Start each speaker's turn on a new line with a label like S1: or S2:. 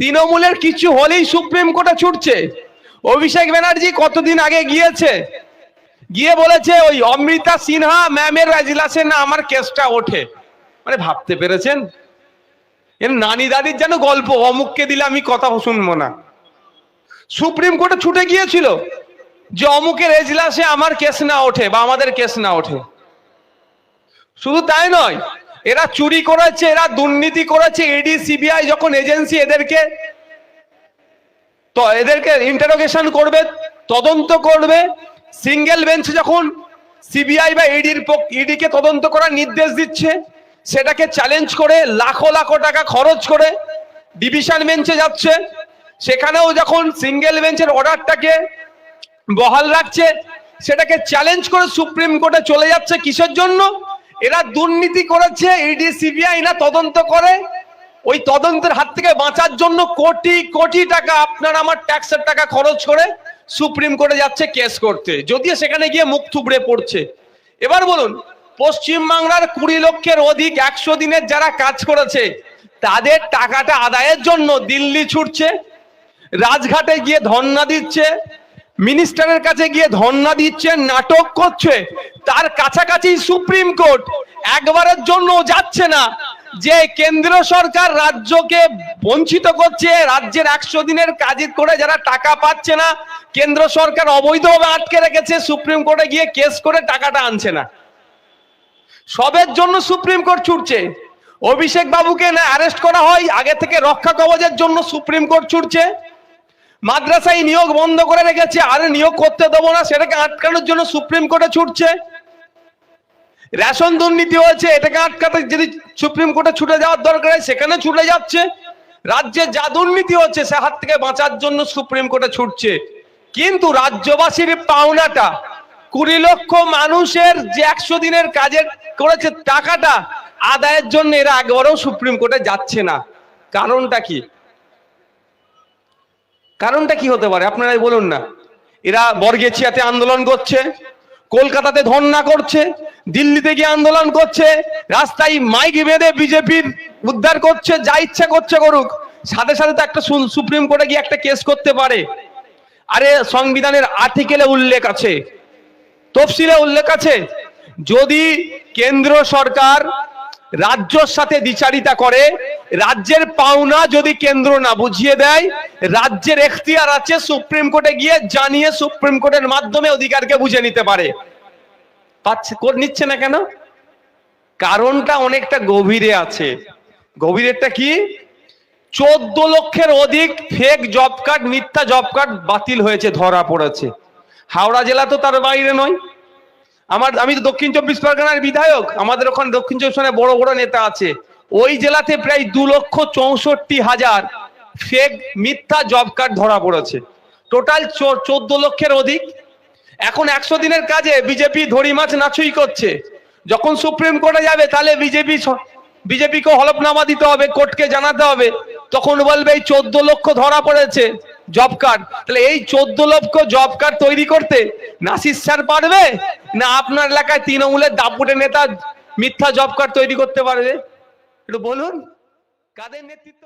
S1: তৃণমূলের কিছু হলেই সুপ্রিম কোর্টে ছুটছে। অভিষেক ব্যানার্জি কতদিন আগে গিয়েছে? গিয়ে বলেছে, ওই অমৃতা সিনহা ম্যামের এজলাসে না আমার কেসটা ওঠে। মানে ভাবতে পেরেছেন? এর নানি দাদির যেন গল্প, অমুককে দিলে আমি কথা শুনব না। সুপ্রিম কোর্টে ছুটে গিয়েছিল যে অমুকের এজলাসে আমার কেস না ওঠে বা আমাদের কেস না ওঠে। শুধু তাই নয় এরা চুরি করেছে, এরা দুর্নীতি করেছে এডি সিবিআই যখন এজেন্সি এদেরকে তো এদেরকে ইন্টারোগেশন করবে, তদন্ত করবে সিঙ্গেল বেঞ্চ যখন সিবিআই বা ইডির ইডিকে তদন্ত করার নির্দেশ দিচ্ছে, সেটাকে চ্যালেঞ্জ করে লাখো লাখো টাকা খরচ করে ডিভিশন বেঞ্চে যাচ্ছে, সেখানেও যখন সিঙ্গেল বেঞ্চের অর্ডারটাকে বহাল রাখছে, সেটাকে চ্যালেঞ্জ করে সুপ্রিম কোর্টে চলে যাচ্ছে, কিসের জন্য? এরা দুর্নীতি করেছে ইডি সিবিআই না তদন্ত করে। ওই তদন্তের হাত থেকে বাঁচার জন্য কোটি কোটি টাকা আপনার আমার ট্যাক্সের টাকা খরচ করে সুপ্রিম কোর্টে যাচ্ছে কেস করতে। যদিও সেখানে গিয়ে মুখ থুবড়ে পড়ছে। এবার বলুন পশ্চিম বাংলার কুড়ি লক্ষের অধিক একশো দিনের যারা কাজ করেছে, তাদের টাকাটা আদায়ের জন্য দিল্লি ছুটছে, রাজঘাটে গিয়ে ধর্ণা দিচ্ছে মিনিস্টারের কাছে গিয়ে ধর্ণা দিচ্ছে, নাটক করছে। তার কাছাকাছি সুপ্রিম কোর্ট একবারের জন্য যাচ্ছে না। যে কেন্দ্র সরকার রাজ্যকে বঞ্চিত করছে, রাজ্যের একশো দিনের কাজ করে যারা টাকা পাচ্ছে না, কেন্দ্র সরকার অবৈধভাবে আটকে রেখেছে, সুপ্রিম কোর্টে গিয়ে কেস করে টাকাটা আনছে না। সবের জন্য সুপ্রিম কোর্ট ছুটছে। অভিষেক বাবুকে না অ্যারেস্ট করা হয়, আগে থেকে রক্ষা কবচের জন্য সুপ্রিম কোর্ট ছুটছে। মাদ্রাসায় নিয়োগ বন্ধ করে রেখেছে, আর নিয়োগ করতে দেবো না, সেটাকে আটকানোর জন্য সুপ্রিম কোর্টে ছুটছে। রেশন দুর্নীতি হয়েছে, এটাকে আটকাতে যদি সুপ্রিম কোর্টে ছুটে যাওয়ার দরকার হয়, সেখানে ছুটে যাচ্ছে। রাজ্যে যা দুর্নীতি হচ্ছে, সে হাত থেকে বাঁচার জন্য সুপ্রিম কোর্টে ছুটছে। কিন্তু রাজ্যবাসীর পাওনাটা, কুড়ি লক্ষ মানুষের যে একশো দিনের কাজের করেছে টাকাটা, আদায়ের জন্য এরা একবারও সুপ্রিম কোর্টে যাচ্ছে না। কারণটা কি? কারণটা কি হতে পারে? আপনারাই বলুন না। এরা বর্গেছিয়াতে আন্দোলন করছে, কলকাতাতে ধর্ণা করছে, দিল্লিতে গিয়ে আন্দোলন করছে, রাস্তায় মাইক বেঁধে বিজেপির উদ্ধার করছে, যা ইচ্ছা করছে করুক। সাথে সাথে তো একটা সুপ্রিম কোর্টে গিয়ে একটা কেস করতে পারে। আরে, সংবিধানের আর্টিকেলে উল্লেখ আছে। তফসিলে উল্লেখ আছে, যদি কেন্দ্র সরকার রাজ্যর সাথে দ্বিচারিতা করে, রাজ্যের পাওনা যদি কেন্দ্র না বুঝিয়ে দেয়, রাজ্যের এখতিয়ার আছে, সুপ্রিম কোর্টে গিয়ে জানিয়ে সুপ্রিম কোর্টের মাধ্যমে অধিকারকে বুঝে নিতে পারে। নিচ্ছে না কেন? কারণটা অনেকটা গভীরে আছে। গভীরেরটা কি? চোদ্দ লক্ষের অধিক ফেক জব কার্ড মিথ্যা জব কার্ড বাতিল হয়েছে, ধরা পড়েছে। হাওড়া জেলা তো তার বাইরে নয়। আমার, আমি তো দক্ষিণ চব্বিশ পরগনার বিধায়ক। আমাদের ওখানে দক্ষিণ চব্বিশ পরগনায় বড় বড় নেতা আছে। ওই জেলাতে প্রায় দু লক্ষ চৌষট্টি হাজার ফেক মিথ্যা জব কার্ড ধরা পড়েছে। টোটাল চোদ্দ লক্ষের অধিক। এখন একশো দিনের কাজে বিজেপি ধরি মাছ নাচুই করছে। যখন সুপ্রিম কোর্টে যাবে, তাহলে বিজেপি বিজেপিকে হলফনামা দিতে হবে, কোর্টকে জানাতে হবে। তখন বলবে এই চোদ্দ লক্ষ ধরা পড়েছে। Job card. তাহলে এই চোদ্দ লক্ষ জব কার্ড তৈরি করতে নাসির স্যার পারবে? না আপনার এলাকায় তৃণমূলের দাপুটে নেতা মিথ্যা জব কার্ড তৈরি করতে পারবে? একটু বলুন, কাদের নেতৃত্ব?